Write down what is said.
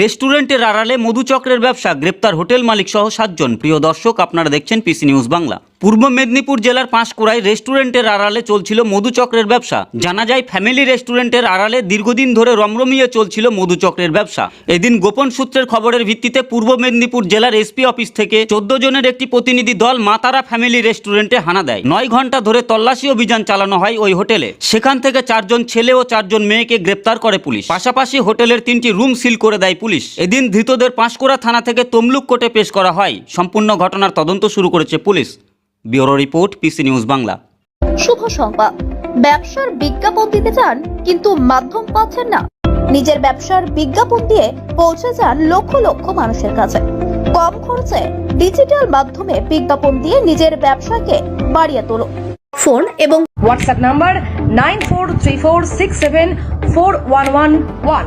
রেস্টুরেন্টের আড়ালে মধুচক্রের ব্যবসা, গ্রেপ্তার হোটেল মালিক সহ সাতজন। প্রিয় দর্শক, আপনারা দেখছেন পিসি নিউজ বাংলা। পূর্ব মেদিনীপুর জেলার পাঁশকুড়ায় রেস্টুরেন্টের আড়ালে চলছিল মধুচক্রের ব্যবসা। জানা যায়, ফ্যামিলি রেস্টুরেন্টের আড়ালে দীর্ঘদিন ধরে রমরমিয়ে চলছিল মধুচক্রের ব্যবসা। এদিন গোপন সূত্রের খবরের ভিত্তিতে পূর্ব মেদিনীপুর জেলার এসপি অফিস থেকে চোদ্দ জনের একটি প্রতিনিধি দল মাতারা ফ্যামিলি রেস্টুরেন্টে হানা দেয়। নয় ঘণ্টা ধরে তল্লাশি অভিযান চালানো হয় ওই হোটেলে। সেখান থেকে চারজন ছেলে ও চারজন মেয়েকে গ্রেপ্তার করে পুলিশ। পাশাপাশি হোটেলের তিনটি রুম সিল করে দেয় পুলিশ। এদিন ধৃতদের পাঁশকুড়া থানা থেকে তমলুক কোর্টে পেশ করা হয়। সম্পূর্ণ ঘটনার তদন্ত শুরু করেছে police. Bureau report PC News Bangla. শুভ সংবাদ। ব্যবসার বিজ্ঞাপন দিতে চান কিন্তু মাধ্যম পাচ্ছেন না। নিজের ব্যবসার বিজ্ঞাপন দিয়ে পৌঁছে যান লক্ষ লক্ষ মানুষের কাছে। কম খরচে ডিজিটাল মাধ্যমে বিজ্ঞাপন দিয়ে নিজের ব্যবসাকে বাড়িয়ে তোলো। ফোন এবং WhatsApp number nine four three four six seven four one one one